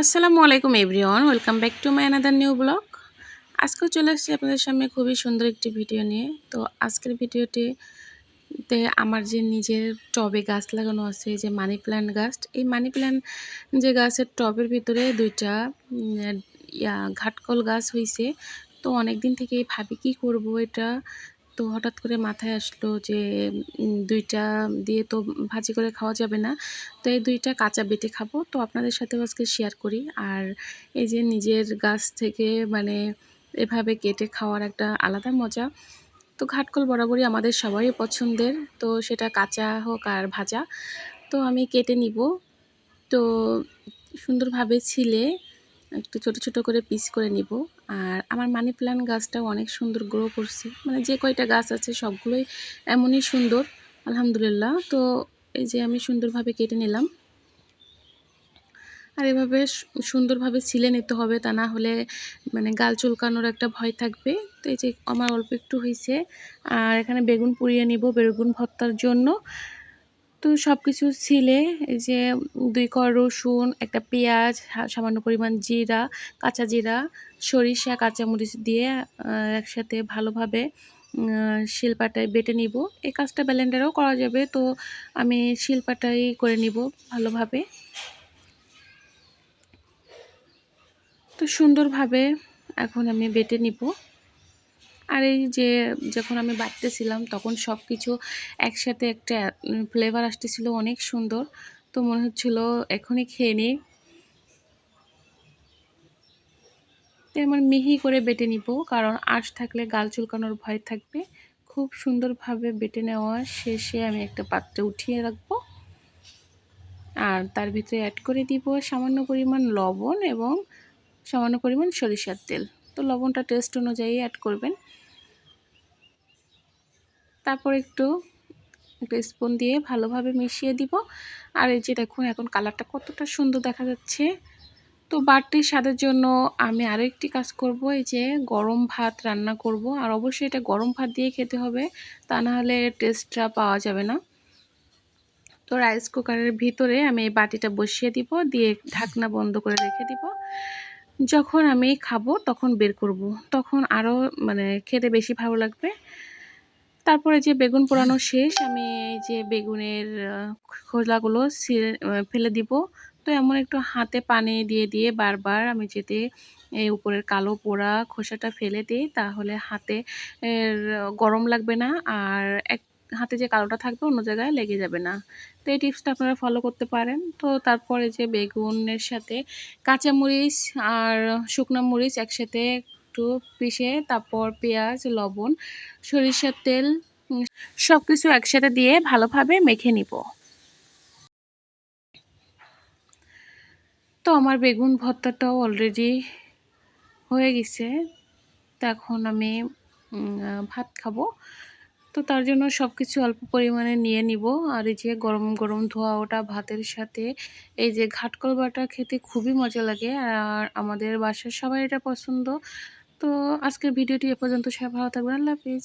আসসালামু আলাইকুম everyone, welcome back to my another new blog আজকেও চলে এসেছি আপনাদের সামনে খুবই সুন্দর একটি ভিডিও নিয়ে। তো আজকের ভিডিওটিতে আমার যে নিজের টবে গাছ লাগানো আছে, যে মানি প্ল্যান্ট গাছ, এই মানি প্ল্যান্ট যে গাছের টবের ভিতরে দুইটা ঘাটকল গাছ হয়েছে তো অনেক দিন থেকেই ভাবি কি করব এটা তো হঠাৎ করে মাথায় আসলো যে দুইটা দিয়ে তো ভাজি করে খাওয়া যাবে না। তো এই দুইটা কাঁচা বেটে খাব। তো আপনাদের সাথেও আজকে শেয়ার করি। আর এই যে নিজের গাছ থেকে মানে এভাবে কেটে খাওয়ার একটা আলাদা মজা। তো ঘাটকল বরাবরই আমাদের সবারই পছন্দের। তো সেটা কাঁচা হোক আর ভাজা। তো আমি কেটে নিব। তো সুন্দরভাবে ছিলে একটু ছোট ছোট করে পিস করে নিব। আর আমার মানি প্ল্যান্ট গাছটাও অনেক সুন্দর গ্রো করছে। মানে যে কয়টা গাছ আছে সবগুলোই এমনই সুন্দর, আলহামদুলিল্লাহ। তো এই যে আমি সুন্দরভাবে কেটে নিলাম। আর এভাবে সুন্দরভাবে ছিলে নিতে হবে, তা না হলে মানে গাল চুলকানোর একটা ভয় থাকবে। তো এই যে আমার অল্প একটু হয়েছে। আর এখানে বেগুন পুড়িয়ে নিব, বেগুন ভর্তার জন্য। তো সব কিছু ছিলে যে দুই কর রসুন, একটা পেঁয়াজ সামান্য পরিমাণ জিরা, কাঁচা জিরা, সরিষা, কাঁচামরিচ দিয়ে একসাথে ভালোভাবে শিলপাটায় বেটে নিব। এই কাজটা ব্লেন্ডারেও করা যাবে, তো আমি শিলপাটাই করে নিব ভালোভাবে। তো সুন্দরভাবে এখন আমি বেটে নিব। আর এই যে যখন আমি বাটতেছিলাম তখন সব কিছু একসাথে একটা ফ্লেভার আসতেছিল অনেক সুন্দর। তো মনে হচ্ছিল এখনই খেয়ে নিই। আমার মিহি করে বেটে নিব, কারণ আঁশ থাকলে গাল চুলকানোর ভয় থাকবে। খুব সুন্দরভাবে বেটে নেওয়া শেষে আমি একটা পাত্রে উঠিয়ে রাখব। আর তার ভিতরে অ্যাড করে দিব সামান্য পরিমাণ লবণ এবং সামান্য পরিমাণ সরিষার তেল। তো লবণটা টেস্ট অনুযায়ী অ্যাড করবেন। তারপর একটু একটা স্পুন দিয়ে ভালোভাবে মিশিয়ে দিব। আর এই যে দেখুন, এখন কালারটা কতটা সুন্দর দেখা যাচ্ছে। তো বাড়তি স্বাদের জন্য আমি আরও একটি কাজ করব, এই যে গরম ভাত রান্না করব। আর অবশ্যই এটা গরম ভাত দিয়ে খেতে হবে, তা না হলে টেস্টটা পাওয়া যাবে না। তো রাইস কুকারের ভিতরে আমি এই বাটিটা বসিয়ে দিব, দিয়ে ঢাকনা বন্ধ করে রেখে দিব। যখন আমি খাব তখন বের করব। তখন আরও মানে খেতে বেশি ভালো লাগবে। তারপরে যে বেগুন পোড়ানো শেষ, আমি যে বেগুনের খোলাগুলো ফেলে দিব। তো এমন একটু হাতে পানি দিয়ে দিয়ে বারবার আমি যেতে এই উপরের কালো পোড়া খোসাটা ফেলে দিই। তাহলে হাতে গরম লাগবে না। আর এক হাতে যে কালোটা থাকবে অন্য জায়গায় লেগে যাবে না। তো এই টিপসটা আপনারা ফলো করতে পারেন। তো তারপরে যে বেগুনের সাথে কাঁচামরিচ আর শুকনো মরিচ একসাথে একটু পিষে, তারপর পেঁয়াজ, লবণ, সরিষার তেল সব কিছু একসাথে দিয়ে ভালোভাবে মেখে নিব। তো আমার বেগুন ভর্তাটাও অলরেডি হয়ে গেছে। তো এখন আমি ভাত খাব। তো তার জন্য সব কিছু অল্প পরিমাণে নিয়ে নিব। আর এই যে গরম গরম ধোয়া ওটা ভাতের সাথে, এই যে ঘাটকল বাটা খেতে খুবই মজা লাগে। আর আমাদের বাসার সবাই এটা পছন্দ। তো আজকের ভিডিওটি এ পর্যন্ত। সবাই ভালো থাকবেন। আল্লাহ হাফিজ।